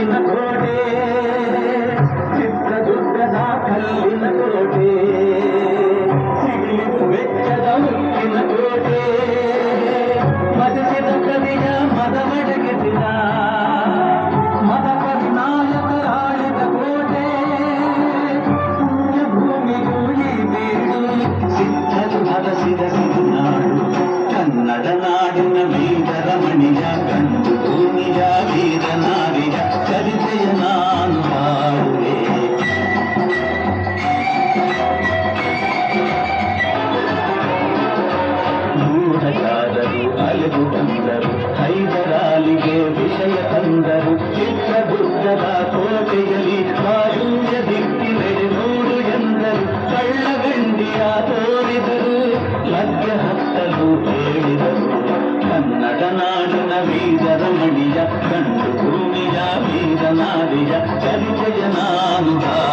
ಕಲ್ಲಿನ ಕೋಟೆ ಚಿತ್ರದುರ್ಗದ ಕಲ್ಲಿನ ಕೋಟೆ ಸಿಡಿಲು ವೆಚ್ಚದ ಮುಕ್ಕಿನ ಕೋಟೆ ಮದಸಿದ ಕವಿಯ ಮದ ಮಡಗಿಸಿದ ಮದ ಕವಿನಾಯಕ ಆಳಿದ ಕೋಟೆ ಪುಣ್ಯ ಭೂಮಿಗೂ ಈ ಬೀಡು ಸಿದ್ಧರು ಹಲಸಿದ ಸಿರಿನಾಡು ಕನ್ನಡ ನಾಡಿನ ಬೀದರ ಮಣಿಯ ಕಂಡು ಭೂಮಿಯಾಗಿ జయ జయ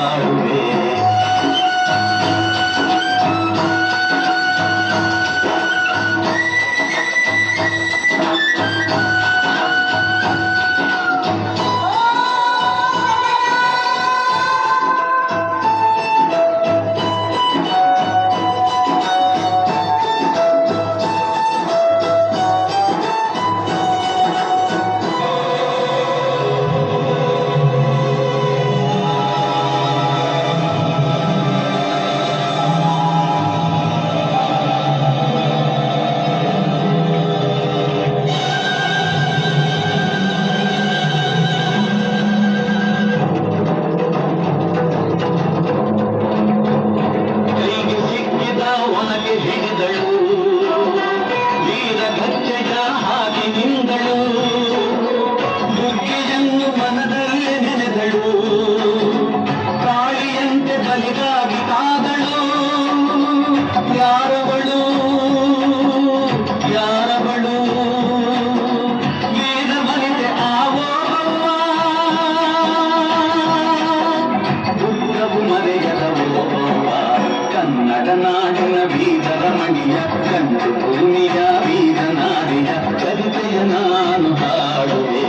ಭೂಮಿಯ ಒಂದು ಭೂಮಿಯ ವೀರನಾರಿಯ ಕವಿತೆಯ ನಾನು ಹಾಡುವೆ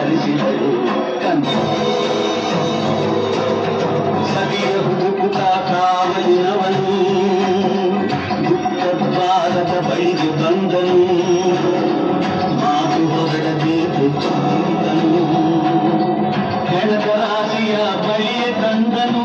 కలిసినరు కన్నా సదియ ಹುಡುಕುತ್ತಾ ಕಾವಲಿನವನು ಗುಪ್ತದ್ವಾರದ ಬಳಿಗೆ ಬಂದನು ಮಾತು ಹೊರಡದೆ ತಂದನು ಕೆಳದ ರಾಶಿಯ ಬಳಿಯೇ ತಂದನು